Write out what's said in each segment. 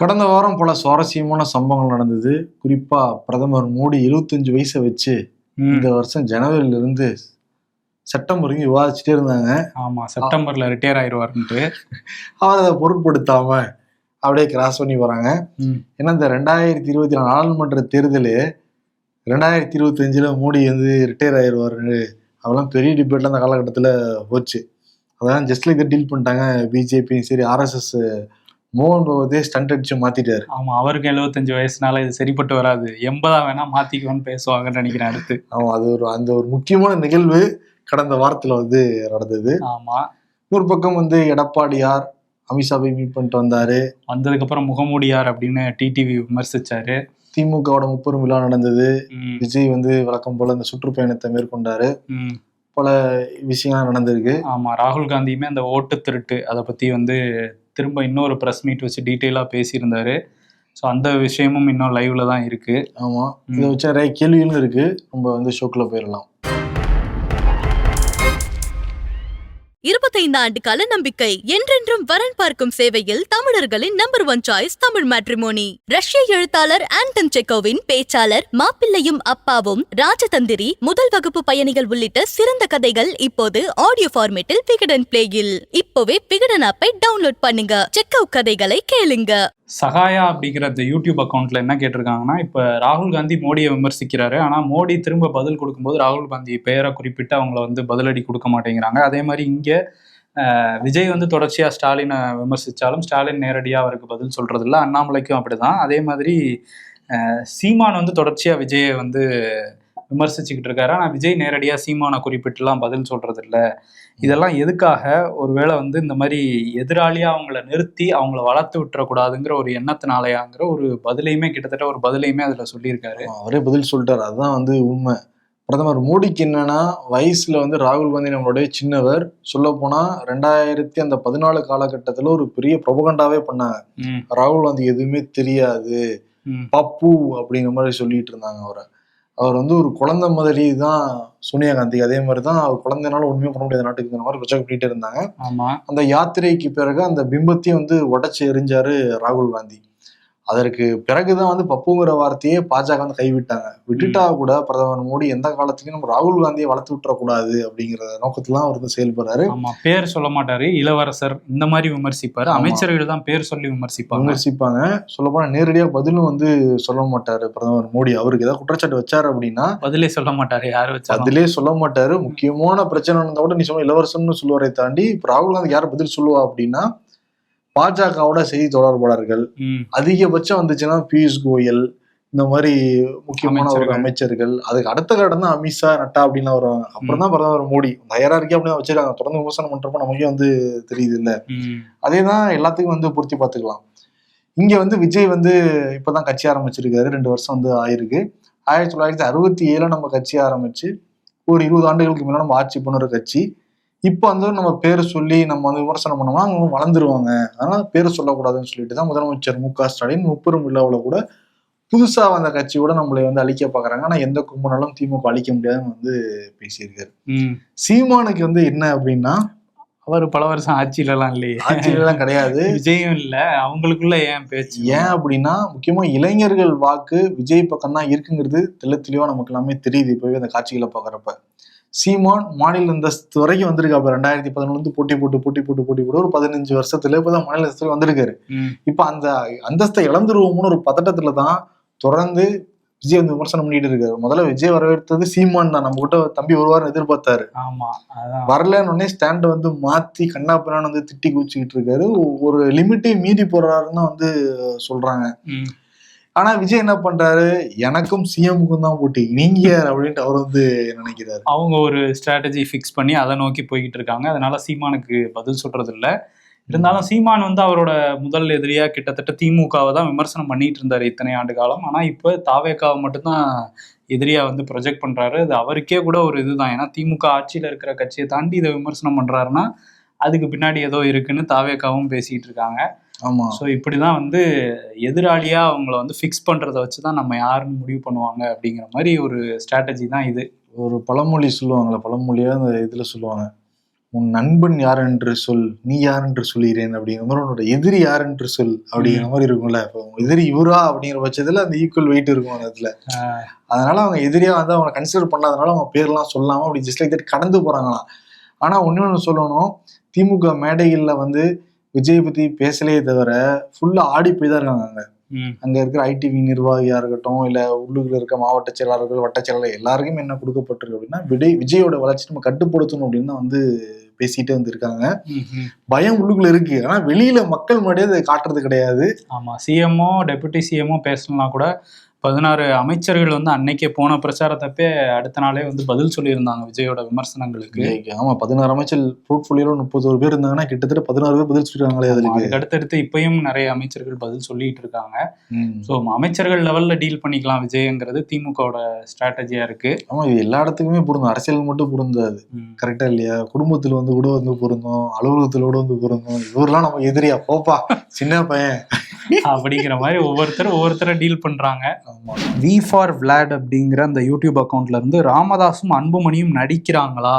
கடந்த வாரம் பல சுவாரஸ்யமான சம்பவங்கள் நடந்தது. குறிப்பா பிரதமர் மோடி 75 வயசை வச்சு இந்த வருஷம் ஜனவரியில இருந்து செப்டம்பர் வரைக்கும் விவாதிச்சுட்டே இருந்தாங்க. ஆமா செப்டம்பர்ல ரிட்டையர் ஆயிருவாருன்ட்டு. அவர் அதை பொருட்படுத்தாம அப்படியே கிராஸ் பண்ணி போறாங்க. ஏன்னா இந்த ரெண்டாயிரத்தி இருபத்தி நாலு நாடாளுமன்ற தேர்தல் ரெண்டாயிரத்தி இருபத்தஞ்சுல மோடி வந்து ரிட்டையர் ஆயிடுவாரு அதெல்லாம் பெரிய டிபேட்ல அந்த காலகட்டத்தில் போச்சு. அதான் ஜஸ்ட் லைக் டீல் பண்ணிட்டாங்க. பிஜேபியும் சரி ஆர்எஸ்எஸ் மோகன் பகவதே ஸ்டண்ட் அடிச்சு மாத்திட்டாரு. ஆமா அவருக்கு 75 வயசுனால இது சரிப்பட்டு வராது. எண்பதா வேணா மாத்திக்குவோன்னு பேசுவாங்கன்னு நினைக்கிறேன் அடுத்து. ஆமா அது ஒரு அந்த ஒரு முக்கியமான நிகழ்வு கடந்த வாரத்துல வந்து நடந்தது. ஆமா. ஒரு பக்கம் வந்து எடப்பாடியார் அமித்ஷாவை மீட் பண்ணிட்டு வந்தாரு. வந்ததுக்கு அப்புறம் முகமூடியார் அப்படின்னு டிடிவி விமர்சிச்சாரு. திமுகவோட முப்பெரும் விழா நடந்தது. விஜய் வந்து வழக்கம் போல இந்த சுற்றுப்பயணத்தை மேற்கொண்டாரு. பல விஷயங்கள் நடந்திருக்கு. ஆமா ராகுல் காந்தியுமே அந்த ஓட்டு திருட்டு அதை பத்தி வந்து திரும்ப இன்னொரு ப்ரெஸ் மீட் வச்சு டீட்டெயிலாக பேசியிருந்தாரு. ஸோ அந்த விஷயமும் இன்னும் லைவ்ல தான் இருக்கு. ஆமா. ம். இதை வச்சு நிறைய கேள்விகளும் இருக்கு. நம்ம வந்து ஷோக்குள்ள போயிடலாம். இருபத்தைந்து ஆண்டு கால நம்பிக்கை என்றென்றும் வரன் பார்க்கும் சேவையில் தமிழர்களின் number one choice Tamil matrimony. ரஷ்ய எழுத்தாளர் ஆண்டன் செக்கோவின் பேச்சாளர் மாப்பிள்ளையும் அப்பாவும் ராஜதந்திரி முதல் வகுப்பு பயணிகள் உள்ளிட்ட சிறந்த கதைகள் இப்போது ஆடியோ ஃபார்மேட்டில் விகடன் பிளேயில் இப்போவே விகடன் ஆப்பை டவுன்லோட் பண்ணுங்க. செக்கவ் கதைகளை கேளுங்க. சகாயா அப்படிங்கிற அந்த யூடியூப் அக்கௌண்ட்ல என்ன கேட்டிருக்காங்கன்னா இப்போ ராகுல் காந்தி மோடியை விமர்சிக்கிறாரு. ஆனால் மோடி திரும்ப பதில் கொடுக்கும்போது ராகுல் காந்தி பெயரை குறிப்பிட்டு அவங்கள வந்து பதிலடி கொடுக்க மாட்டேங்கிறாங்க. அதே மாதிரி இங்கே விஜய் வந்து தொடர்ச்சியாக ஸ்டாலினை விமர்சித்தாலும் ஸ்டாலின் நேரடியாக அவருக்கு பதில் சொல்றதில்ல. அண்ணாமலைக்கும் அப்படிதான். அதே மாதிரி சீமான் வந்து தொடர்ச்சியாக விஜயை வந்து விமர்சிச்சுக்கிட்டு இருக்காரு. ஆனால் விஜய் நேரடியாக சீமானை குறிப்பிட்டுலாம் பதில் சொல்கிறதில்ல இதெல்லாம் எதுக்காக ஒருவேளை வந்து இந்த மாதிரி எதிராளியா அவங்கள நிறுத்தி அவங்கள வளர்த்து விட்டுறக்கூடாதுங்கிற ஒரு எண்ணத்தினாலயாங்கிற ஒரு பதிலையுமே கிட்டத்தட்ட ஒரு பதிலையுமே அதுல சொல்லியிருக்காரு. அவரே பதில் சொல்லிட்டாரு. அதுதான் வந்து உண்மை. பிரதமர் மோடிக்கு என்னன்னா வயசுல வந்து ராகுல் காந்தி நம்மளுடைய சின்னவர். சொல்ல போனா ரெண்டாயிரத்தி அந்த பதினாலு காலகட்டத்துல ஒரு பெரிய ப்ரொபகண்டாவே பண்ணாங்க. ராகுல் காந்தி எதுவுமே தெரியாது. பப்பு அப்படிங்கிற மாதிரி சொல்லிட்டு இருந்தாங்க அவரை. அவர் வந்து ஒரு குழந்தை மாதிரி தான் சோனியா காந்தி. அதே மாதிரி தான் அவர் குழந்தைனால ஒண்ணுமே பண்ண முடியாத நாட்டுக்கு மாதிரி பிரச்சனை பண்ணிட்டு இருந்தாங்க. ஆமா. அந்த யாத்திரைக்கு பிறகு அந்த பிம்பத்தையும் வந்து உடைச்சு எறிஞ்சாரு ராகுல் காந்தி. அதற்கு பிறகுதான் வந்து பப்புங்கிற வார்த்தையே பாஜக வந்து கைவிட்டாங்க. விட்டுட்டா கூட பிரதமர் மோடி எந்த காலத்துலயும் நம்ம ராகுல் காந்தியை வளர்த்து விட்டுறக்கூடாது அப்படிங்கிற நோக்கத்துல அவர் வந்து செயல்படுறாரு. ஆமா பேர் சொல்ல மாட்டாரு. இளவரசர் இந்த மாதிரி விமர்சிப்பாரு. அமைச்சர்கள் தான் பேர் சொல்லி விமர்சிப்பாங்க. விமர்சிப்பாங்க. சொல்லப்போனா நேரடியா பதிலும் வந்து சொல்ல மாட்டாரு பிரதமர் மோடி. அவருக்கு ஏதாவது குற்றச்சாட்டு வச்சாரு அப்படின்னா பதிலே சொல்ல மாட்டாரு. யாரு வச்சாலும். அதிலே சொல்ல மாட்டாரு. முக்கியமான பிரச்சனை இருந்தா கூட நீ சொன்ன இளவரசன்னு சொல்லுவாரை தாண்டி இப்ப ராகுல் காந்தி யார் பதில் சொல்லுவா அப்படின்னா பாஜகவோட செய்தி தொடர்பாளர்கள் அதிகபட்சம் வந்துச்சுன்னா பியூஷ் கோயல் இந்த மாதிரி முக்கியமான ஒரு அமைச்சர்கள். அதுக்கு அடுத்த கட்டம் தான் அமித்ஷா நட்டா அப்படின்னு வருவாங்க அப்புறம் தான் பிரதமர் மோடி. தயாரா இருக்கே அப்படின்னு வச்சிருக்காங்க. தொடர்ந்து விமர்சனம் பண்றப்ப நமக்கே வந்து தெரியுது இல்ல ம், அதே தான் எல்லாத்துக்கும் வந்து பொருத்தி பார்த்துக்கலாம். இங்க வந்து விஜய் வந்து இப்பதான் கட்சி ஆரம்பிச்சிருக்காரு. ரெண்டு வருஷம் வந்து ஆயிருக்கு. ஆயிரத்தி தொள்ளாயிரத்தி அறுபத்தி ஏழுல நம்ம கட்சி ஆரம்பிச்சு ஒரு இருபது ஆண்டுகளுக்கு முன்னாடி நம்ம ஆட்சி பண்ணுற கட்சி. இப்போ வந்து நம்ம பேர் சொல்லி நம்ம வந்து விமர்சனம் பண்ணோம்னா அவங்க வளர்ந்துருவாங்க. அதனால பேர் சொல்லக்கூடாதுன்னு சொல்லிட்டு தான் முதலமைச்சர் மு க. ஸ்டாலின் முப்பெரும் விழாவில் கூட புதுசா வந்த கட்சி கூட நம்மளை வந்து அழிக்க பாக்குறாங்க. ஆனா எந்த கும்பனாலும் திமுக அழிக்க முடியாதுன்னு வந்து பேசியிருக்காரு. சீமானுக்கு வந்து என்ன அப்படின்னா அவர் பல வருஷம் ஆட்சியில எல்லாம் இல்லையே. ஆட்சியெல்லாம் கிடையாது. விஜயும் இல்ல. அவங்களுக்குள்ள ஏன் பேச்சு? ஏன் அப்படின்னா முக்கியமா இளைஞர்கள் வாக்கு விஜய் பக்கம் தான் இருக்குங்கிறது தெளிவா நமக்கு எல்லாமே தெரியுது இப்பவே அந்த காட்சிகளை பாக்குறப்ப. சீமான் மாநில அந்தஸ்து வரைக்கும் வந்திருக்கு அப்ப ரெண்டாயிரத்தி பதினொன்று போட்டி போட்டு போட்டி போட்டு போட்டி போட்டு ஒரு பதினஞ்சு வருஷத்துல இப்பதான் மாநில அந்தஸ்து வந்திருக்காரு. இப்ப அந்த அந்தஸ்தை இழந்துருவோம்னு ஒரு பதட்டத்துல தான் தொடர்ந்து விஜய் வந்து விமர்சனம் பண்ணிட்டு இருக்காரு. முதல்ல விஜய் வரவேற்றது சீமான் தான். நம்ம கிட்ட தம்பி வருவார்னு எதிர்பார்த்தாரு. ஆமா அதான். வரலன்னு உடனே ஸ்டாண்ட் வந்து மாத்தி கண்ணா பின்னான்னு வந்து திட்டி குச்சிக்கிட்டு இருக்காரு. ஒரு லிமிட்டை மீறி போறாருன்னு வந்து சொல்றாங்க. ஆனா விஜய் என்ன பண்றாரு? எனக்கும் சிஎம்க்கும் தான் போட்டி. நீங்க யார் அப்படின்ட்டு அவர் வந்து நினைக்கிறாரு? அவங்க ஒரு ஸ்ட்ராட்டஜி ஃபிக்ஸ் பண்ணி அதை நோக்கி போய்கிட்டு இருக்காங்க. அதனால சீமானுக்கு பதில் சொல்றது இல்ல இருந்தாலும் சீமான் வந்து அவரோட முதல் எதிரியா கிட்டத்தட்ட திமுகவை தான் விமர்சனம் பண்ணிட்டு இருந்தாரு இத்தனை ஆண்டு காலம். ஆனா இப்போ தாவேக்காவை மட்டும்தான் எதிரியா வந்து ப்ரொஜெக்ட் பண்றாரு. அது அவருக்கே கூட ஒரு இதுதான். ஏன்னா திமுக ஆட்சியில இருக்கிற கட்சியை தாண்டி இதை விமர்சனம் பண்றாருன்னா அதுக்கு பின்னாடி ஏதோ இருக்குன்னு தாவேக்காவும் பேசிட்டு இருக்காங்க. ஆமா. ஸோ இப்படிதான் வந்து எதிராளியா அவங்கள வந்து ஃபிக்ஸ் பண்றதை வச்சு தான் நம்ம யாருன்னு முடிவு பண்ணுவாங்க அப்படிங்கிற மாதிரி ஒரு ஸ்ட்ராட்டஜி தான் இது. ஒரு பழமொழி சொல்லுவாங்கல்ல பழமொழியா அந்த இதுல சொல்லுவாங்க. உன் நண்பன் யார் என்று சொல் நீ யார் என்று சொல்கிறேன்? அப்படிங்கிற மாதிரி உன்னோட எதிரி யார் என்று சொல்? அப்படிங்கிற மாதிரி இருக்கும்ல. இப்போ எதிரி இவரா அப்படிங்கிற பட்சத்துல அந்த ஈக்குவல் வெயிட் இருக்கும் அந்த இடத்துல அதனால அவங்க எதிரியா வந்து அவங்க கன்சிடர் பண்ணாதனால அவங்க பேர்லாம் சொல்லாம அப்படி ஜஸ்ட் லைக் தட் கடந்து போறாங்களாம். ஆனா ஒண்ணு சொல்லணும். திமுக மேடைகள்ல வந்து விஜய் பத்தி பேசலையே தவிர ஃபுல்லா ஆடி போய் தான் இருக்காங்க அங்க. அங்க இருக்கிற ஐடிவி நிர்வாகியா இருக்கட்டும் இல்ல உள்ளூர்ல இருக்க மாவட்ட செயலாளர்கள் வட்ட செயலாளர் எல்லாருக்குமே என்ன கொடுக்கப்பட்டிருக்கு அப்படின்னா விஜய் விஜயோட வளர்ச்சி நம்ம கட்டுப்படுத்தணும் அப்படின்னு தான் வந்து பேசிட்டே வந்திருக்காங்க. பயம் உள்ளுக்குள்ள இருக்கு. ஆனா வெளியில மக்கள் முன்னாடியே அதை காட்டுறது கிடையாது. ஆமா சிஎம்ஓ டெபுட்டி சிஎம்ஓ பேசணும்னா கூட பதினாறு அமைச்சர்கள் வந்து அன்னைக்கே போன பிரச்சாரத்தப்பே அடுத்த நாளே வந்து பதில் சொல்லியிருந்தாங்க விஜயோட விமர்சனங்களுக்கு. ஆமா பதினாறு அமைச்சர் போர்ட்போலியோல முப்பத்தோரு பேர் இருந்தாங்கன்னா கிட்டத்தட்ட பதினாறு பேர் பதில் சொல்லிருக்காங்களே அதுக்கு. அடுத்தடுத்து இப்பயும் நிறைய அமைச்சர்கள் பதில் சொல்லிட்டு இருக்காங்க. ஸோ அமைச்சர்கள் லெவல்ல டீல் பண்ணிக்கலாம் விஜயங்கிறது திமுகவோட ஸ்ட்ராட்டஜியா இருக்கு. ஆமா இது எல்லா இடத்துக்குமே பொருந்தும். அரசியல் மட்டும் பொருந்தாது. கரெக்டா இல்லையா? குடும்பத்துல வந்து கூட வந்து பொருந்தும். அலுவலகத்துல கூட வந்து பொருந்தும். இவரெல்லாம் நம்ம எதிரியா? போப்பா சின்ன பையன். அப்படிங்கிற மாதிரி ஒவ்வொருத்தரும் ஒவ்வொருத்தரை டீல் பண்றாங்க. வி ஃபார் விளாட் அப்படிங்கிற அந்த யூடியூப் அக்கௌண்ட்ல இருந்து ராமதாஸும் அன்புமணியும் நடிக்கிறாங்களா?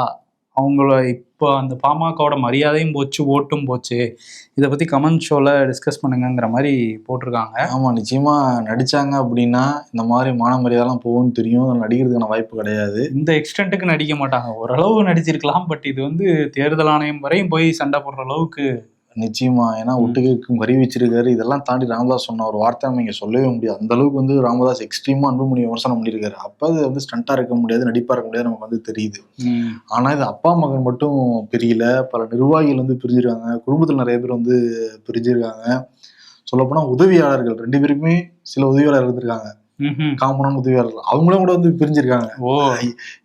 அவங்கள இப்போ அந்த பாமகவோட மரியாதையும் போச்சு ஓட்டும் போச்சு. இதை பத்தி கமெண்ட் ஷோல டிஸ்கஸ் பண்ணுங்கங்கிற மாதிரி போட்டிருக்காங்க. ஆமா நிச்சயமா நடிச்சாங்க அப்படின்னா இந்த மாதிரி மான மரியாதைலாம் போகும்னு தெரியும். அதுல நடிக்கிறதுக்கான வாய்ப்பு கிடையாது. இந்த எக்ஸ்டென்ட்டுக்கு நடிக்க மாட்டாங்க. ஓரளவு நடிச்சிருக்கலாம் பட் இது வந்து தேர்தல் ஆணையம் வரையும் போய் சண்டை போடுற அளவுக்கு நிச்சயமா. ஏன்னா ம். ஒட்டுக்கும் வரி வச்சிருக்காரு. இதெல்லாம் தாண்டி ராமதாஸ் சொன்ன ஒரு வார்த்தை நம்ம இங்க சொல்லவே முடியாது. அந்த அளவுக்கு வந்து ராமதாஸ் எக்ஸ்ட்ரீமா அன்புமணி விமர்சனம் பண்ணியிருக்காரு அப்ப அது வந்து ஸ்டண்டா இருக்க முடியாது நடிப்பா இருக்க முடியாது நமக்கு வந்து தெரியுது. ஆனா இது அப்பா மகன் மட்டும் பிரியல. பல நிர்வாகிகள் வந்து பிரிஞ்சிருக்காங்க. குடும்பத்துல நிறைய பேர் வந்து பிரிஞ்சிருக்காங்க. சொல்லப்போனா உதவியாளர்கள் ரெண்டு பேருக்குமே சில உதவியாளர் இருந்திருக்காங்க. காமனான உதவியாளர்கள். அவங்களும் கூட வந்து பிரிஞ்சிருக்காங்க. ஓ.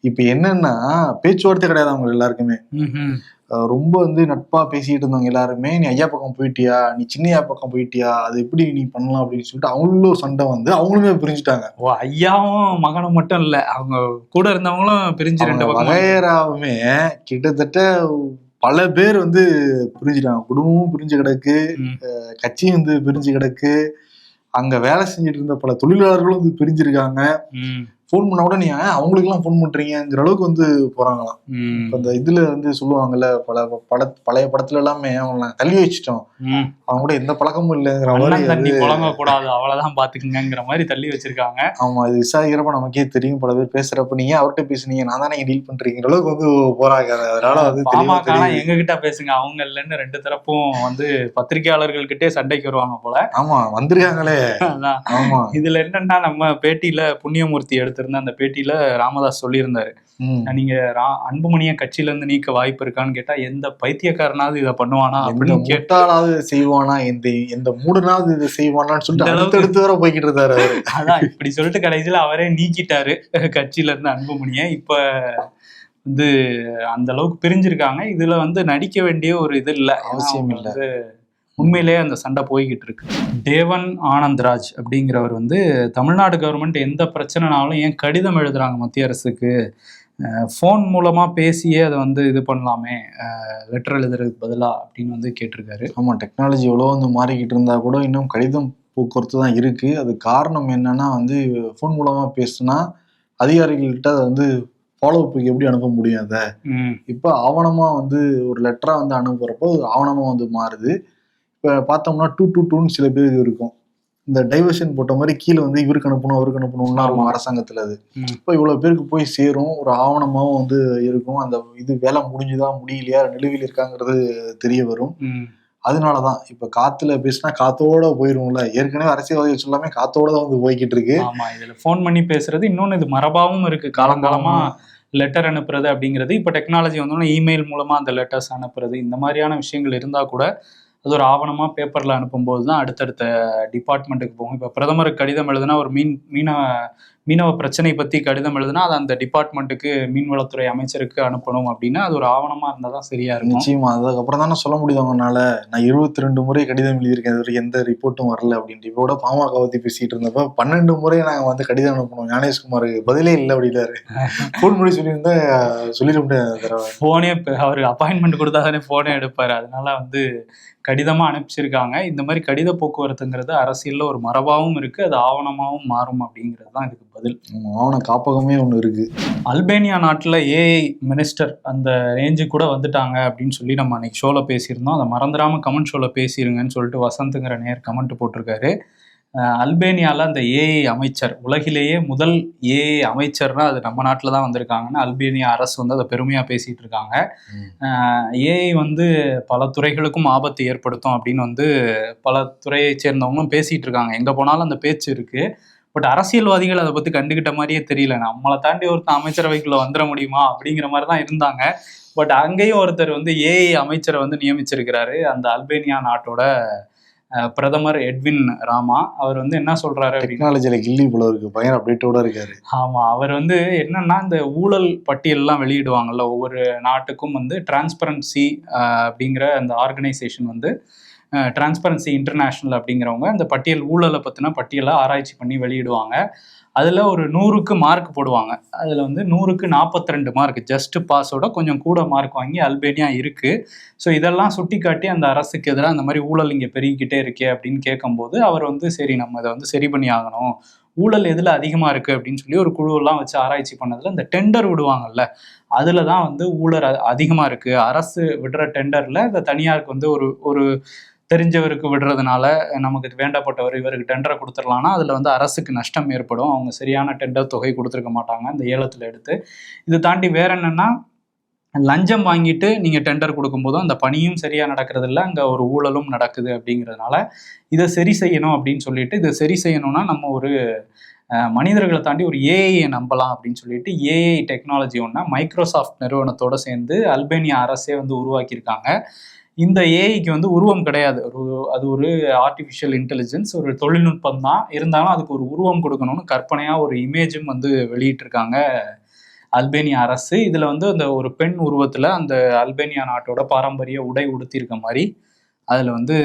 இப்ப என்னன்னா பேச்சுவார்த்தை கிடையாது அவங்க எல்லாருக்குமே. ரொம்ப வந்து நட்பா பேசிட்டு இருந்தவங்க எல்லாருமே நீ ஐயா பக்கம் போயிட்டியா? நீ சின்னையா பக்கம் போயிட்டியா? அது எப்படி நீ பண்ணலாம்? அப்படின்னு சொல்லிட்டு அவங்களும் ஒரு சண்டை வந்து அவங்களுமே பிரிஞ்சுட்டாங்க. ஓ ஐயாவும் மகனும் மட்டும் இல்ல அவங்க கூட இருந்தவங்களும் பிரிஞ்சு ரெண்டு வகையறாவுமே கிட்டத்தட்ட பல பேர் வந்து பிரிஞ்சுட்டாங்க. குடும்பமும் பிரிஞ்சு கிடக்கு. கட்சியும் வந்து பிரிஞ்சு கிடக்கு. அங்க வேலை செஞ்சுட்டு இருந்த பல தொழிலாளர்களும் வந்து பிரிஞ்சிருக்காங்க. ஃபோன் பண்ணா கூட நீ ஏன் அவங்களுக்கு எல்லாம் ஃபோன் பண்றீங்கிற அளவுக்கு வந்து போறாங்களாம். ம். இப்ப இந்த இதுல வந்து சொல்லுவாங்கல்ல பல பட பழைய படத்துல எல்லாமே அவங்கள தள்ளி வச்சுட்டோம். அவங்க கூட எந்த பழக்கமும் இல்லைங்கிற மாதிரி தண்ணி புழங்க கூடாது அவ்வளவுதான் பாத்துக்குங்கிற மாதிரி தள்ளி வச்சிருக்காங்க. ஆமா இது விசாரிக்கிறப்ப நமக்கே தெரியும் பல பேர் பேசுறப்ப நீங்க அவர்கிட்ட பேசுனீங்க? நான் தான் டீல் பண்றீங்கிற அளவுக்கு வந்து போறாங்க. அதனால வந்து தெளிவா பாமக தெரியுது. எங்க கிட்ட பேசுங்க அவங்க இல்லைன்னு ரெண்டு தரப்பும் வந்து பத்திரிகையாளர்கள் கிட்டே சண்டைக்கு வருவாங்க போல. ஆமா வந்திருக்காங்களே. அதான். ஆமா. இதுல என்னன்னா நம்ம பேட்டியில புண்ணியமூர்த்தி எடுத்திருந்த அந்த பேட்டியில ராமதாஸ் சொல்லியிருந்தாரு. நீங்க அன்புமணிய கட்சியில இருந்து நீக்க வாய்ப்பு இருக்கான்னு கேட்டா எந்த பைத்தியக்காரனாவது இதை பண்ணுவானா அப்படின்னு கேட்டு முட்டாளாவது இதை செய்வானா எந்த எந்த மூடனாவது இதை செய்வானான்னு சொல்லிட்டு அளவுக்கு- அடுத்தடுத்து வர போய்கிட்டு இருந்தாரு அவரு. அதான் இப்படி சொல்லிட்டு கடைசியில அவரே நீக்கிட்டாரு கட்சியில இருந்து அன்புமணிய. இப்ப வந்து அந்த அளவுக்கு பிரிஞ்சிருக்காங்க. இதுல வந்து நடிக்க வேண்டிய ஒரு இது இல்ல. அவசியம் இல்ல. வந்து உண்மையிலேயே அந்த சண்டை போய்கிட்டு இருக்கு. தேவன் ஆனந்த்ராஜ் அப்படிங்கிறவர் வந்து தமிழ்நாடு கவர்மெண்ட் எந்த பிரச்சனைனாலும் ஏன் கடிதம் எழுதுறாங்க மத்திய அரசுக்கு? ஃபோன் மூலமா பேசியே அதை வந்து இது பண்ணலாமே. லெட்டர் எழுதுறதுக்கு பதிலா அப்படின்னு வந்து கேட்டிருக்காரு. ஆமா டெக்னாலஜி எவ்வளோ வந்து மாறிக்கிட்டு இருந்தா கூட இன்னும் கடிதம் போக்குவரத்து தான் இருக்கு. அது காரணம் என்னன்னா வந்து ஃபோன் மூலமா பேசுனா அதிகாரிகள்கிட்ட அதை வந்து ஃபாலோ அப்புக்கு எப்படி அனுப்ப முடியும் அதை? இப்போ ஆவணமா வந்து ஒரு லெட்டரா வந்து அனுப்புறப்போ அது ஆவணமா வந்து மாறுது. இப்போ பார்த்தோம்னா டூ டூ டூன்னு சில பேருக்கு இருக்கும். இந்த டைவர்ஷன் போட்ட மாதிரி கீழே வந்து இவருக்கு அனுப்பணும் அவருக்கு அனுப்பணும்னா இருக்கும் அரசாங்கத்துல அது. இப்போ இவ்வளவு பேருக்கு போய் சேரும் ஒரு ஆவணமாவும் வந்து இருக்கும். அந்த இது வேலை முடிஞ்சுதா முடியலையா நிலுவையில் இருக்காங்கிறது தெரிய வரும். ம். அதனாலதான் இப்ப காத்துல பேசினா காத்தோட போயிரும்ல. ஏற்கனவே அரசியல்வாதிகள் சொல்லாமே காத்தோட தான் வந்து போய்கிட்டு இருக்கு. ஆமா இதுல ஃபோன் பண்ணி பேசுறது இன்னொன்னு இது மரபாவும் இருக்கு. காலங்காலமா லெட்டர் அனுப்புறது அப்படிங்கிறது இப்போ டெக்னாலஜி வந்தோன்னா இமெயில் மூலமா அந்த லெட்டர்ஸ் அனுப்புறது இந்த மாதிரியான விஷயங்கள் இருந்தா கூட அது ஒரு ஆவணமா பேப்பர்ல அனுப்பும்போது தான் அடுத்தடுத்த டிபார்ட்மெண்ட்டுக்கு போகும். இப்போ பிரதமருக்கு கடிதம் எழுதுனா ஒரு மீன் மீனவ மீனவ பிரச்சனை பத்தி கடிதம் எழுதுனா அது அந்த டிபார்ட்மெண்ட்டுக்கு மீன்வளத்துறை அமைச்சருக்கு அனுப்பணும் அப்படின்னா அது ஒரு ஆவணமா இருந்தா தான் சரியா இருக்கும். நிச்சயமா. அதுக்கப்புறம் தானே சொல்ல முடியுது அவங்கனால. நான் இருபத்தி ரெண்டு முறை கடிதம் எழுதியிருக்கேன். இது வரைக்கும் எந்த ரிப்போர்ட்டும் வரல அப்படின்ட்டு. இப்போ கூட பாமக பத்தி பேசிட்டு இருந்தப்ப பன்னெண்டு முறை நாங்க வந்து கடிதம் அனுப்பணும். ஞானேஷ்குமாருக்கு பதிலே இல்லை அப்படின்னாரு. ஃபோன் பண்ணி சொல்லியிருந்தா சொல்லிட முடியாது ஃபோனே அவர் அப்பாயின்மெண்ட் கொடுத்தா தானே ஃபோனே எடுப்பாரு. அதனால வந்து கடிதமா அனுப்பிச்சிருக்காங்க. இந்த மாதிரி கடித போக்குவரத்துங்கிறது அரசியல்ல ஒரு மரபாவும் இருக்கு. அது ஆவணமாவும் மாறும் அப்படிங்கிறது தான் இதுக்கு பதில். ஆவண காப்பகமே ஒன்று இருக்கு. அல்பேனியா நாட்டில் ஏஐ மினிஸ்டர் அந்த ரேஞ்சு கூட வந்துட்டாங்க அப்படின்னு சொல்லி நம்ம அன்னைக்கு ஷோவில் பேசியிருந்தோம். அதை மறந்துடாமல் கமெண்ட் ஷோவில் பேசிருங்கன்னு சொல்லிட்டு வசந்துங்கிற நேர் கமெண்ட் போட்டிருக்காரு. அல்பேனியாவில் அந்த ஏஐ அமைச்சர் உலகிலேயே முதல் ஏஐ அமைச்சர்னா அது நம்ம நாட்டில் தான் வந்திருக்காங்கன்னு அல்பேனியா அரசு வந்து அதை பெருமையாக பேசிகிட்டு இருக்காங்க. ஏஐ வந்து பல துறைகளுக்கும் ஆபத்து ஏற்படுத்தும் அப்படின்னு வந்து பல துறையை சேர்ந்தவங்களும் பேசிகிட்டு இருக்காங்க. எங்கே போனாலும் அந்த பேச்சு இருக்குது பட் அரசியல்வாதிகள் அதை பற்றி கண்டுகிட்ட மாதிரியே தெரியல. நம்மளை தாண்டி ஒருத்தன் அமைச்சரவைக்குள்ள வந்துட முடியுமா? அப்படிங்கிற மாதிரி தான் இருந்தாங்க. பட் அங்கேயும் ஒருத்தர் வந்து ஏஐ அமைச்சரை வந்து நியமிச்சிருக்கிறாரு. அந்த அல்பேனியா நாட்டோட பிரதமர் எட்வின் ராமா. அவர் வந்து என்ன சொல்றாரு டெக்னாலஜில கில்லி போல இருக்கு. பையன் அப்டேட்டோட இருக்காரு. ஆமா. அவர் வந்து என்னன்னா இந்த ஊழல் பட்டியல்லாம் வெளியிடுவாங்கல்ல. ஒவ்வொரு நாட்டுக்கும் வந்து டிரான்ஸ்பரன்சி அப்படிங்கிற அந்த ஆர்கனைசேஷன் வந்து டிரான்ஸ்பரன்சி இன்டர்நேஷ்னல் அப்படிங்கிறவங்க அந்த பட்டியல் ஊழலை பற்றின பட்டியலை ஆராய்ச்சி பண்ணி வெளியிடுவாங்க. அதில் ஒரு நூறுக்கு மார்க் போடுவாங்க. அதில் வந்து நூறுக்கு நாற்பத்தி ரெண்டு மார்க் ஜஸ்ட் பாஸோட கொஞ்சம் கூட மார்க் வாங்கி அல்பேனியா இருக்குது ஸோ இதெல்லாம் சுட்டி காட்டி அந்த அரசுக்கு எதிராக அந்த மாதிரி ஊழல் இங்கே பெருகிக்கிட்டே இருக்கே அப்படின்னு கேட்கும்போது அவர் வந்து சரி நம்ம இதை வந்து சரி பண்ணி ஆகணும். ஊழல் எதில் அதிகமாக இருக்குது அப்படின்னு சொல்லி ஒரு குழுவெல்லாம் வச்சு ஆராய்ச்சி பண்ணதில் இந்த டெண்டர் விடுவாங்கல்ல அதில் தான் வந்து ஊழல் அதிகமாக இருக்குது அரசு விடுற டெண்டரில் இந்த தனியாருக்கு வந்து ஒரு ஒரு தெரிஞ்சவருக்கு விடுறதுனால நமக்கு வேண்டப்பட்டவர் இவருக்கு டெண்டரை கொடுத்துடலாம்னா அதில் வந்து அரசுக்கு நஷ்டம் ஏற்படும். அவங்க சரியான டெண்டர் தொகை கொடுத்துருக்க மாட்டாங்க இந்த ஏலத்தில் எடுத்து. இது தாண்டி வேற என்னன்னா லஞ்சம் வாங்கிட்டு நீங்கள் டெண்டர் கொடுக்கும்போதும் அந்த பணியும் சரியாக நடக்கிறதில்ல அங்கே ஒரு ஊழலும் நடக்குது அப்படிங்கிறதுனால இதை சரி செய்யணும் அப்படின்னு சொல்லிட்டு இதை சரி செய்யணும்னா நம்ம ஒரு மனிதர்களை தாண்டி ஒரு ஏஐயை நம்பலாம் அப்படின்னு சொல்லிட்டு ஏஐ டெக்னாலஜி ஒன்றா மைக்ரோசாஃப்ட் நிறுவனத்தோட சேர்ந்து அல்பேனியா அரசே வந்து உருவாக்கியிருக்காங்க. இந்த ஏஐக்கு வந்து உருவம் கிடையாது. ஒரு அது ஒரு ஆர்டிஃபிஷியல் இன்டெலிஜென்ஸ் ஒரு தொழில்நுட்பம் தான். இருந்தாலும் அதுக்கு ஒரு உருவம் கொடுக்கணும்னு கற்பனையாக ஒரு இமேஜும் வந்து வெளியிட்டிருக்காங்க அல்பேனியா அரசு. இதில் வந்து அந்த ஒரு பெண் உருவத்தில் அந்த அல்பேனியா நாட்டோட பாரம்பரிய உடை உடுத்தியிருக்க மாதிரி அதில் வந்து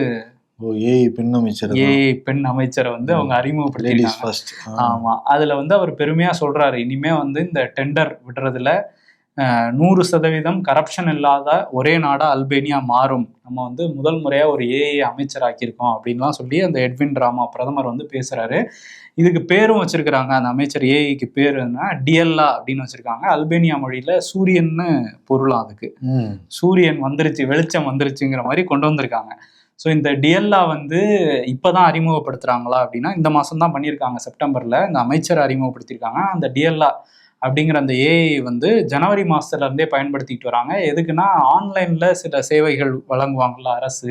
ஏஐ பெண் அமைச்சர் ஏஐ பெண் அமைச்சரை வந்து அவங்க லேடிஸ் அறிமுகப்படுத்தியிருக்காங்க ஃபர்ஸ்ட் ஆமா. அதுல வந்து அவர் பெருமையா சொல்றாரு. இனிமே வந்து இந்த டெண்டர் விடுறதுல நூறு சதவீதம் கரப்ஷன் இல்லாத ஒரே நாடா அல்பேனியா மாறும். நம்ம வந்து முதல் முறையா ஒரு ஏஐ அமைச்சராக்கியிருக்கோம் அப்படின்லாம் சொல்லி அந்த எட்வின் ராமா பிரதமர் வந்து பேசுறாரு. இதுக்கு பேரும் வச்சிருக்கிறாங்க. அந்த அமைச்சர் ஏஐக்கு பேர் என்ன? டிஎல்ஆ அப்படின்னு வச்சிருக்காங்க. அல்பேனியா மொழியில சூரியன்னு பொருளாம் அதுக்கு. சூரியன் வந்துருச்சு வெளிச்சம் வந்துருச்சுங்கிற மாதிரி கொண்டு வந்திருக்காங்க. ஸோ இந்த டிஎல்ஆ வந்து இப்போதான் அறிமுகப்படுத்துறாங்களா அப்படின்னா இந்த மாதம் தான் பண்ணியிருக்காங்க. செப்டம்பரில் இந்த அமைச்சர் அறிமுகப்படுத்தியிருக்காங்க. அந்த டிஎல்ஆ அப்படிங்கிற அந்த ஏஐ வந்து ஜனவரி மாசத்துல இருந்தே பயன்படுத்திட்டு வராங்க. எதுக்குன்னா ஆன்லைன்ல சில சேவைகள் வழங்குவாங்கல்ல அரசு.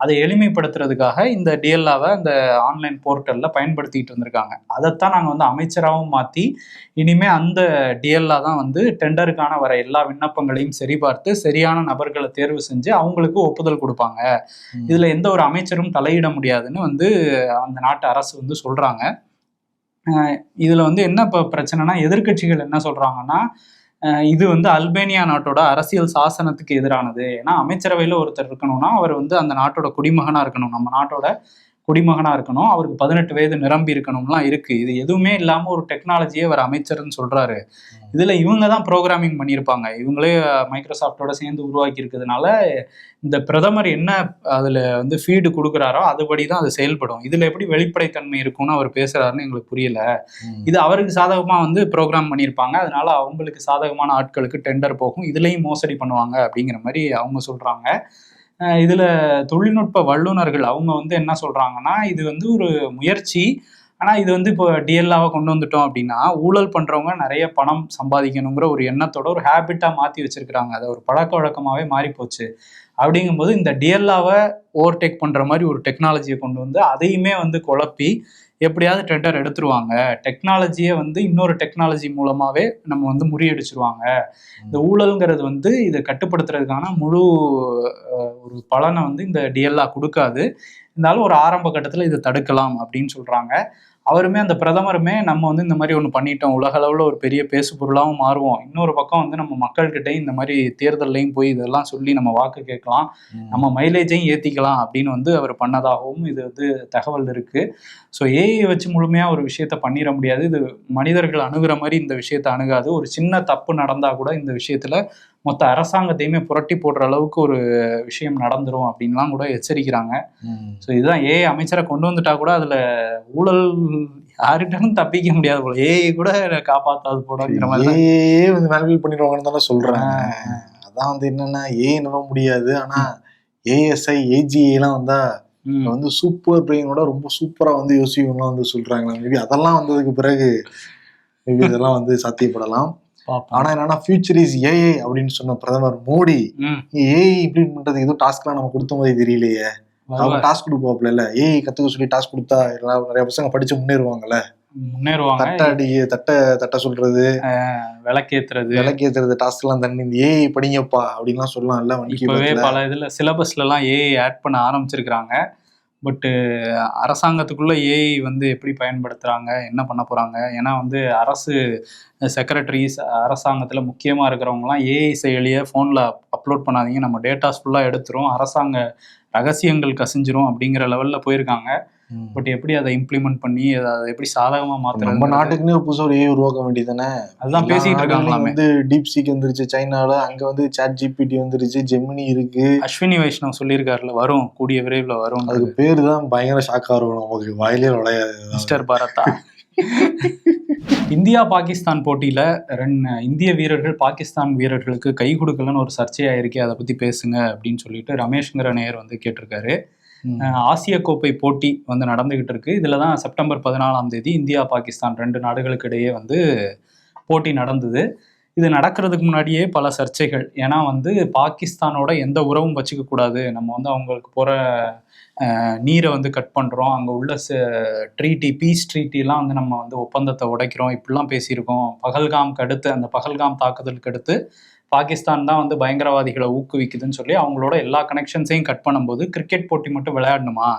அதை எளிமைப்படுத்துறதுக்காக இந்த டிஎல்ஆவை அந்த ஆன்லைன் போர்ட்டல்ல பயன்படுத்திட்டு இருந்திருக்காங்க அதைத்தான் நாங்கள் வந்து அமைச்சராகவும் மாற்றி இனிமே அந்த டிஎல்ஆ தான் வந்து டெண்டருக்கான வர எல்லா விண்ணப்பங்களையும் சரிபார்த்து சரியான நபர்களை தேர்வு செஞ்சு அவங்களுக்கு ஒப்புதல் கொடுப்பாங்க. இதுல எந்த ஒரு அமைச்சரும் தலையிட முடியாதுன்னு வந்து அந்த நாட்டு அரசு வந்து சொல்றாங்க. அஹ் இதில் வந்து என்ன இப்போ பிரச்சனைனா எதிர்க்கட்சிகள் என்ன சொல்றாங்கன்னா இது வந்து அல்பேனியா நாட்டோட அரசியல் சாசனத்துக்கு எதிரானது. ஏன்னா அமைச்சரவையில் ஒருத்தர் இருக்கணும்னா அவர் வந்து அந்த நாட்டோட குடிமகனாக இருக்கணும். நம்ம நாட்டோட குடிமகனா இருக்கணும். அவருக்கு பதினெட்டு வயது நிரம்பி இருக்கணும்லாம் இருக்கு. இது எதுவுமே இல்லாம ஒரு டெக்னாலஜியே அவர் அமைச்சர்னு சொல்றாரு. இதுல இவங்க தான் ப்ரோக்ராமிங் பண்ணியிருப்பாங்க. இவங்களே மைக்ரோசாஃப்டோட சேர்ந்து உருவாக்கி இருக்கிறதுனால இந்த பிரதமர் என்ன அதுல வந்து ஃபீடு கொடுக்குறாரோ அதுபடி தான் அது செயல்படும். இதுல எப்படி வெளிப்படைத்தன்மை இருக்கும்னு அவர் பேசுறாருன்னு எங்களுக்கு புரியல. இது அவருக்கு சாதகமா வந்து ப்ரோக்ராம் பண்ணியிருப்பாங்க. அதனால அவங்களுக்கு சாதகமான ஆட்களுக்கு டெண்டர் போகும். இதுலயும் மோசடி பண்ணுவாங்க அப்படிங்கிற மாதிரி அவங்க சொல்றாங்க. அஹ் இதில் தொழில்நுட்ப வல்லுநர்கள் அவங்க வந்து என்ன சொல்கிறாங்கன்னா இது வந்து ஒரு முயற்சி. ஆனால் இது வந்து இப்போ டிஎல்ஆவாக கொண்டு வந்துட்டோம் அப்படின்னா ஊழல் பண்ணுறவங்க நிறைய பணம் சம்பாதிக்கணுங்கிற ஒரு எண்ணத்தோட ஒரு ஹேபிட்டாக மாற்றி வச்சுருக்கிறாங்க. அதை ஒரு பழக்க வழக்கமாகவே மாறிப்போச்சு. அப்படிங்கும்போது இந்த டிஎல்ஆவை ஓவர்டேக் பண்ணுற மாதிரி ஒரு டெக்னாலஜியை கொண்டு வந்து அதையுமே வந்து குழப்பி எப்படியாவது டெண்டர் எடுத்துருவாங்க. டெக்னாலஜியை வந்து இன்னொரு டெக்னாலஜி மூலமாவே நம்ம வந்து முறியடிச்சிருவாங்க. இந்த ஊழல்ங்கிறது வந்து இதை கட்டுப்படுத்துறதுக்கான முழு ஒரு பலனை வந்து இந்த டிஎல்ஆ கொடுக்காது. இருந்தாலும் ஒரு ஆரம்ப கட்டத்தில் இதை தடுக்கலாம் அப்படின்னு சொல்றாங்க. அவருமே அந்த பிரதமருமே நம்ம வந்து இந்த மாதிரி ஒன்று பண்ணிட்டோம். உலக அளவில் ஒரு பெரிய பேசு பொருளாகவும் மாறுவோம். இன்னொரு பக்கம் வந்து நம்ம மக்கள்கிட்டயும் இந்த மாதிரி தேர்தல்லையும் போய் இதெல்லாம் சொல்லி நம்ம வாக்கு கேட்கலாம். நம்ம மைலேஜையும் ஏற்றிக்கலாம் அப்படின்னு வந்து அவர் பண்ணதாகவும் இது வந்து தகவல் இருக்கு. ஸோ ஏஐ வச்சு முழுமையாக ஒரு விஷயத்த பண்ணிட முடியாது. இது மனிதர்கள் அணுகிற மாதிரி இந்த விஷயத்த அணுகாது. ஒரு சின்ன தப்பு நடந்தால் கூட இந்த விஷயத்துல மொத்த அரசாங்கத்தையுமே புரட்டி போடுற அளவுக்கு ஒரு விஷயம் நடந்துரும் அப்படின்லாம் கூட எச்சரிக்கிறாங்க. ஸோ இதுதான் ஏஐ அமைச்சரை கொண்டு வந்துட்டா கூட அதுல ஊழல் யார்கிட்டயும் தப்பிக்க முடியாது போல ஏஐ கூட காப்பாத்தாது போடங்கிற மாதிரி. ஏஐயே வந்து மேனுவல் பண்ணிடுவாங்கன்னு தானே சொல்றாங்க அதான் வந்து என்னன்னா ஏ நம்ப முடியாது ஆனா ஏஎஸ்ஐ ஏஜிஐ எல்லாம் வந்தா. வந்து சூப்பர் பிரெயினோட ரொம்ப சூப்பரா வந்து யோசிக்கணும்லாம் வந்து சொல்றாங்களா மேபி அதெல்லாம் வந்ததுக்கு பிறகு இதெல்லாம் வந்து சாத்தியப்படலாம். ஆனா என்னன்னா ஃபியூச்சர் இஸ் ஏஐ அப்படின்னு சொன்ன பிரதமர் மோடி. ஏஐ இம்ப்ளிமெண்ட் பண்றதுக்கு ஏதோ டாஸ்க்லாம் நம்ம கொடுத்த மாதிரி தெரியலையே. அவங்க. டாஸ்க் கொடுப்பாப்ல இல்ல. ஏஐ கத்துக்க சொல்லி டாஸ்க் கொடுத்தா எல்லாம் நிறைய பசங்க படிச்சு முன்னேறுவாங்கல்ல. முன்னேறுவாங்க. தட்ட அடி தட்ட தட்ட சொல்றது விளக்கேத்துறது. விளக்கேத்துறது டாஸ்க் எல்லாம் தண்ணி இந்த ஏஐ படிங்கப்பா அப்படின்லாம் சொல்லலாம்ல இப்பவே. பல இதுல சிலபஸ்ல எல்லாம் ஏஐ ஆட் பண்ண ஆரம்பிச்சிருக்கிறாங்க. பட்டு அரசாங்கத்துக்குள்ளே ஏஐ வந்து எப்படி பயன்படுத்துகிறாங்க என்ன பண்ண போகிறாங்க ஏன்னா வந்து அரசு செக்ரட்டரிஸ் அரசாங்கத்தில் முக்கியமாக இருக்கிறவங்களாம் ஏஐ செயலியை ஃபோனில் அப்லோட் பண்ணாதீங்க. நம்ம டேட்டாஸ் ஃபுல்லாக எடுத்துரும். அரசாங்க ரகசியங்கள் கசிஞ்சிரும் அப்படிங்கிற லெவலில் போயிருக்காங்க. பட் எப்படி அதை இம்ப்ளிமெண்ட் பண்ணி அதை எப்படி சாதகமா நம்ம மாத்துறது நாட்டுக்குன்னு ஒரு புதுசா ஒரு ஏஐ உருவாக்க வேண்டியதுதானே? அதுதான் பேசிட்டு நாடுகள்லயும் வந்து டீப் சீக் வந்துருச்சு சைனால அங்க வந்து சாட் ஜிபிடி வந்துருச்சு ஜெமினி இருக்கு. அஸ்வினி வைஷ்ணவ் சொல்லியிருக்காருல வரும் கூடிய விரைவில் வரும் அதுக்கு பேரு தான் பயங்கர ஷாக்கா இருக்கும் நமக்கு வாயிலே நுழையாது. மிஸ்டர் பாரதா இந்தியா பாகிஸ்தான் போட்டியில ரெண்டு இந்திய வீரர்கள் பாகிஸ்தான் வீரர்களுக்கு கை கொடுக்கலன்னு ஒரு சர்ச்சையா இருக்கே அதை பத்தி பேசுங்க அப்படின்னு சொல்லிட்டு ரமேஷ்ங்கிற நேயர் வந்து கேட்டிருக்காரு. ஆசிய கோப்பை போட்டி வந்து நடந்துகிட்டு இருக்கு. இதுல தான் செப்டம்பர் பதினாலாம் தேதி இந்தியா பாகிஸ்தான் ரெண்டு நாடுகளுக்கு இடையே வந்து போட்டி நடந்தது. இது நடக்கிறதுக்கு முன்னாடியே பல சர்ச்சைகள். ஏன்னா வந்து பாகிஸ்தானோட எந்த உறவும் வச்சுக்க கூடாது. நம்ம வந்து அவங்களுக்கு போற நீரை வந்து கட் பண்ணுறோம் அங்கே உள்ள ட்ரீட்டி பீஸ் ட்ரீட்டிலாம் வந்து நம்ம வந்து ஒப்பந்தத்தை உடைக்கிறோம். இப்படிலாம் பேசியிருக்கோம். பகல்காம்க்கு அடுத்து அந்த பகல்காம் தாக்குதலுக்கு அடுத்து பாகிஸ்தான் தான் வந்து பயங்கரவாதிகளை ஊக்குவிக்குதுன்னு சொல்லி அவங்களோட எல்லா கனெக்ஷன்ஸையும் கட் பண்ணும்போது கிரிக்கெட் போட்டி மட்டும் விளையாடணுமா?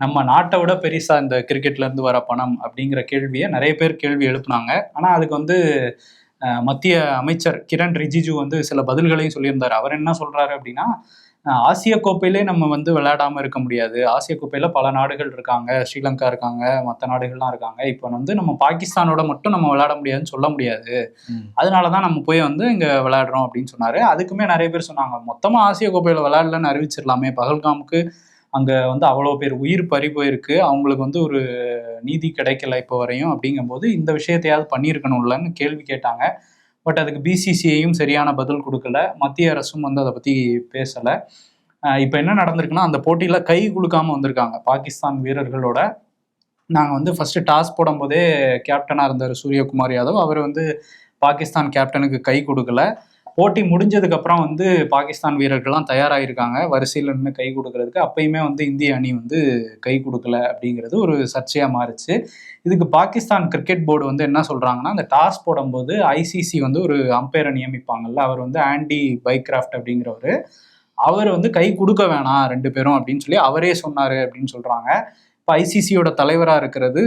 நம்ம நாட்டை விட பெரிசா இந்த கிரிக்கெட்லேருந்து வர பணம் அப்படிங்கிற கேள்வியை நிறைய பேர் கேள்வி எழுப்புனாங்க. ஆனால் அதுக்கு வந்து மத்திய அமைச்சர் கிரண் ரிஜிஜு வந்து சில பதில்களையும் சொல்லியிருந்தார். அவர் என்ன சொல்கிறாரு அப்படின்னா ஆசிய கோப்பையிலே நம்ம வந்து விளையாடாம இருக்க முடியாது. ஆசிய கோப்பையில பல நாடுகள் இருக்காங்க. ஸ்ரீலங்கா இருக்காங்க. மற்ற நாடுகள்லாம் இருக்காங்க. இப்போ வந்து நம்ம பாகிஸ்தானோட மட்டும் நம்ம விளையாட முடியாதுன்னு சொல்ல முடியாது. அதனால தான் நம்ம போய் வந்து இங்கே விளையாடுறோம் அப்படின்னு சொன்னாரு. அதுக்குமே நிறைய பேர் சொன்னாங்க. மொத்தமாக ஆசிய கோப்பையில் விளையாடலன்னு அறிவிச்சிடலாமே. பகல்காமுக்கு அங்கே வந்து அவ்வளோ பேர் உயிர் பறி போயிருக்கு. அவங்களுக்கு வந்து ஒரு நீதி கிடைக்கல இப்போ வரையும் அப்படிங்கும்போது இந்த விஷயத்தையாவது பண்ணியிருக்கணும்லன்னு கேள்வி கேட்டாங்க. பட் அதுக்கு பிசிசிஐயும் சரியான பதில் கொடுக்கல. மத்திய அரசும் வந்து அதை பற்றி பேசலை. இப்போ என்ன நடந்திருக்குன்னா அந்த போட்டியில் கை கொடுக்காம வந்திருக்காங்க. பாகிஸ்தான் வீரர்களோட. நாங்கள் வந்து ஃபஸ்ட்டு டாஸ் போடும்போதே கேப்டனாக இருந்தார் சூரியகுமார் யாதவ். அவர் வந்து பாகிஸ்தான் கேப்டனுக்கு கை கொடுக்கல. போட்டி முடிஞ்சதுக்கப்புறம் வந்து பாகிஸ்தான் வீரர்கள்லாம் தயாராகிருக்காங்க வரிசையில் நின்று கை கொடுக்கறதுக்கு. அப்பயுமே வந்து இந்திய அணி வந்து கை கொடுக்கல அப்படிங்கிறது ஒரு சர்ச்சையாக மாறுச்சு. இதுக்கு பாகிஸ்தான் கிரிக்கெட் போர்டு வந்து என்ன சொல்கிறாங்கன்னா அந்த டாஸ் போடும்போது ஐசிசி வந்து ஒரு அம்பையரை நியமிப்பாங்கல்ல. அவர் வந்து ஆண்டி பைக்ராஃப்ட் அப்படிங்கிறவர். அவர் வந்து கை கொடுக்க வேணாம் ரெண்டு பேரும் அப்படின்னு சொல்லி அவரே சொன்னார் அப்படின்னு சொல்கிறாங்க இப்போ ஐசிசியோட தலைவராக இருக்கிறது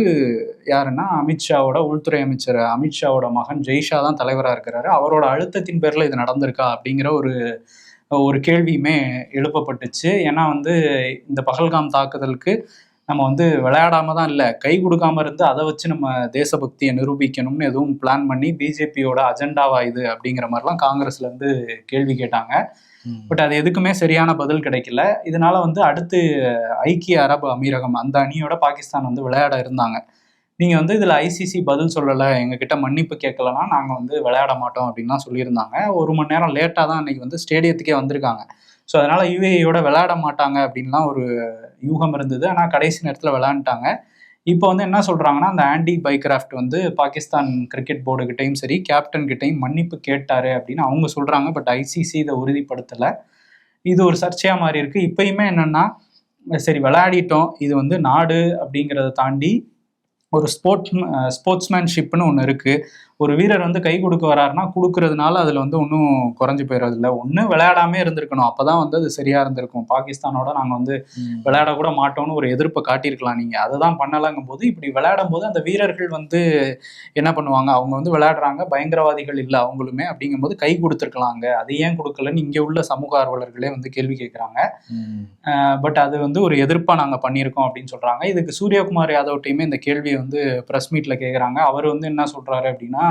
யாருன்னா அமித்ஷாவோட உள்துறை அமைச்சர் அமித்ஷாவோட மகன் ஜெய்ஷா தான் தலைவராக இருக்கிறாரு. அவரோட அழுத்தத்தின் பேரில் இது நடந்திருக்கா அப்படிங்கிற ஒரு ஒரு கேள்வியுமே எழுப்பப்பட்டுச்சு. ஏன்னா வந்து இந்த பகல்காம் தாக்குதலுக்கு நம்ம வந்து விளையாடாம தான் இல்லை. கை கொடுக்காம இருந்து அதை வச்சு நம்ம தேசபக்தியை நிரூபிக்கணும்னு எதுவும் பிளான் பண்ணி பிஜேபியோட அஜெண்டாவா இது அப்படிங்கிற மாதிரிலாம் காங்கிரஸ்ல இருந்து கேள்வி கேட்டாங்க. பட் அது எதுக்குமே சரியான பதில் கிடைக்கல. இதனால வந்து அடுத்து ஐக்கிய அரபு அமீரகம் அந்த அணியோட பாகிஸ்தான் வந்து விளையாட இருந்தாங்க. நீங்க வந்து இதுல ஐசிசி பதில் சொல்லலை எங்ககிட்ட மன்னிப்பு கேட்கலன்னா நாங்க வந்து விளையாட மாட்டோம் அப்படின்லாம் சொல்லியிருந்தாங்க. ஒரு மணி நேரம் லேட்டாக தான் அன்னைக்கு வந்து ஸ்டேடியத்துக்கே வந்திருக்காங்க. ஸோ அதனால யுஏயோட விளையாட மாட்டாங்க அப்படின்லாம் ஒரு யூகம் இருந்தது. ஆனால் கடைசி நேரத்தில் விளையாண்டுட்டாங்க. இப்போ வந்து என்ன சொல்கிறாங்கன்னா அந்த ஆண்டி பைக்ராஃப்ட் வந்து பாகிஸ்தான் கிரிக்கெட் போர்டுகிட்டையும் சரி கேப்டன் கிட்டையும் மன்னிப்பு கேட்டார் அப்படின்னு அவங்க சொல்கிறாங்க பட் ஐசிசி இதை உறுதிப்படுத்தலை. இது ஒரு சர்ச்சையாக மாறி இருக்குது இப்பயுமே என்னென்னா சரி விளையாடிட்டோம். இது வந்து நாடு அப்படிங்கிறத தாண்டி ஒரு ஸ்போர்ட்ஸ் ஸ்போர்ட்ஸ்மேன்ஷிப்னு ஒன்று இருக்குது ஒரு வீரர் வந்து கை கொடுக்க வராருன்னா கொடுக்கறதுனால அதுல வந்து ஒன்றும் குறைஞ்சு போயிடுறது இல்லை ஒன்று விளையாடாமே இருந்திருக்கணும். அப்பதான் வந்து அது சரியா இருந்திருக்கும். பாகிஸ்தானோட நாங்க வந்து விளையாட கூட மாட்டோம்னு ஒரு எதிர்ப்பை காட்டியிருக்கலாம் நீங்க. அதை தான் பண்ணலாங்கும் போது இப்படி விளையாடும் போது அந்த வீரர்கள் வந்து என்ன பண்ணுவாங்க? அவங்க வந்து விளையாடுறாங்க. பயங்கரவாதிகள் இல்லை அவங்களுமே அப்படிங்கும்போது கை கொடுத்துருக்கலாங்க. அது ஏன் கொடுக்கலன்னு இங்க உள்ள சமூக ஆர்வலர்களே வந்து கேள்வி கேட்குறாங்க. பட் அது வந்து ஒரு எதிர்ப்பா நாங்க பண்ணியிருக்கோம் அப்படின்னு சொல்றாங்க. இதுக்கு சூரியகுமார் யாதவ் டீமே இந்த கேள்வியை வந்து ப்ரெஸ் மீட்ல கேட்குறாங்க அவர் வந்து என்ன சொல்றாரு அப்படின்னா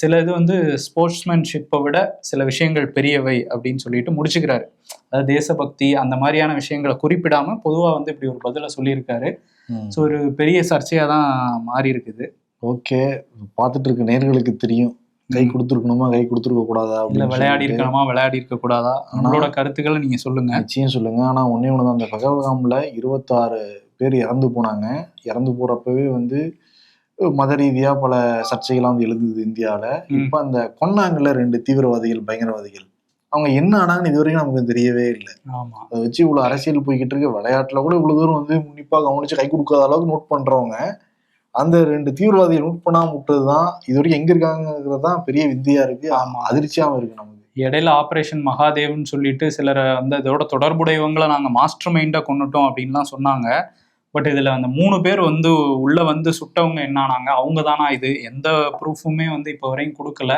சில இது வந்து ஸ்போர்ட்ஸ்மேன்ஷிப்பை விட சில விஷயங்கள் பெரியவை அப்படின்னு சொல்லிட்டு முடிச்சுக்கிறாரு. அதாவது தேசபக்தி அந்த மாதிரியான விஷயங்களை குறிப்பிடாம பொதுவா வந்து இப்படி ஒரு பதிலை சொல்லியிருக்காரு. ஸோ ஒரு பெரிய சர்ச்சையா தான் மாறி இருக்குது ஓகே. பார்த்துட்டு இருக்க நேர்களுக்கு தெரியும். கை கொடுத்துருக்கணுமா கை கொடுத்துருக்க கூடாதா இல்ல விளையாடி. இருக்கணுமா விளையாடி இருக்க கூடாதா? உங்களோட கருத்துக்களை நீங்க சொல்லுங்க. நிச்சயம் சொல்லுங்க. ஆனா ஒன்னே ஒன்று அந்த பகல்காம்ல இருபத்தாறு பேர் இறந்து போனாங்க. இறந்து போறப்பவே வந்து மத ரீதியா பல சர்ச்சைகள்லாம் வந்து எழுந்தது இந்தியாவில். இப்ப அந்த கொன்னாங்கல்ல ரெண்டு தீவிரவாதிகள் பயங்கரவாதிகள் அவங்க என்ன ஆனாங்கன்னு இது வரைக்கும் நமக்கு தெரியவே இல்லை. ஆமா. அதை வச்சு இவ்வளவு அரசியல் போய்கிட்டு இருக்கு. விளையாட்டுல கூட இவ்வளவு தூரம் வந்து உன்னிப்பா கவனிச்சு கை கொடுக்காத அளவுக்கு நோட் பண்றவங்க அந்த ரெண்டு தீவிரவாதிகள் நோட் பண்ணாம விட்டதுதான் இது வரைக்கும் எங்க இருக்காங்கிறது தான் பெரிய வித்தியா இருக்கு. ஆமா. அதிர்ச்சியாவும் இருக்கு நமக்கு. இடையில ஆபரேஷன் மகாதேவ்னு சொல்லிட்டு சிலரை வந்து இதோட தொடர்புடையவங்களை நாங்க மாஸ்டர் மைண்டா கொண்டுட்டோம் அப்படின்லாம் சொன்னாங்க. பட் இதில் அந்த மூணு பேர் வந்து உள்ளே வந்து சுட்டவங்க என்னானாங்க அவங்க தானா இது? எந்த ப்ரூஃபுமே வந்து இப்போ வரையும் கொடுக்கல.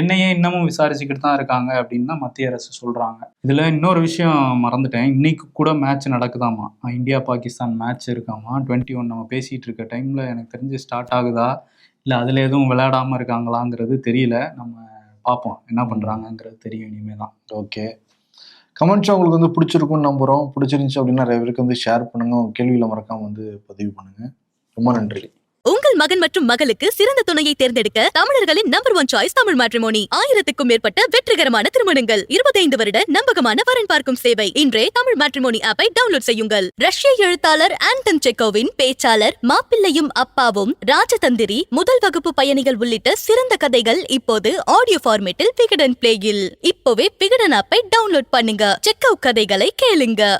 என்னையே இன்னமும் விசாரிச்சுக்கிட்டு தான் இருக்காங்க அப்படின்னு தான் மத்திய அரசு சொல்கிறாங்க இதில் இன்னொரு விஷயம் மறந்துட்டேன். இன்னைக்கு கூட மேட்ச் நடக்குதாமா? இந்தியா பாகிஸ்தான் மேட்ச் இருக்காமா? டுவெண்ட்டி ஒன் நம்ம பேசிகிட்டு இருக்க டைமில் எனக்கு தெரிஞ்சு ஸ்டார்ட் ஆகுதா? இல்லை அதில் எதுவும் விளையாடாமல் இருக்காங்களாங்கிறது தெரியல. நம்ம பார்ப்போம். என்ன பண்ணுறாங்கங்கிறது தெரியும் இனிமேல் தான் ஓகே கமெண்ட்ஸ் உங்களுக்கு வந்து பிடிச்சிருக்கும்னு நம்புகிறோம் பிடிச்சிருந்துச்சு அப்படின்னா நிறைய பேருக்கு வந்து ஷேர் பண்ணுங்கள் கேள்வியில் கேள்விகளை வந்து பதிவு பண்ணுங்கள் ரொம்ப நன்றி. உங்கள் மகன் மற்றும் மகளுக்கு சிறந்த துணையை தேர்ந்தெடுக்க தமிழர்களின் number one choice Tamil matrimony. ஆயிரத்துக்கும் மேற்பட்ட வெற்றிகரமான திருமணங்கள். இருபத்தைந்து வருட நம்பகமான வரன் பார்க்கும் சேவை. இன்றே தமிழ் மேட்ரிமோனி ஆப்பை டவுன்லோட் செய்யுங்கள். ரஷ்ய எழுத்தாளர் ஆண்டன் செக்கோவின் பேச்சாளர் மாப்பிள்ளையும் அப்பாவும் ராஜதந்திரி முதல் வகுப்பு பயணிகள் உள்ளிட்ட சிறந்த கதைகள் இப்போது ஆடியோ ஃபார்மேட்டில் விகடன் பிளேயில் இப்போவே விகடன் ஆப்பை டவுன்லோட் பண்ணுங்க. செக்கோ கதைகளை கேளுங்க.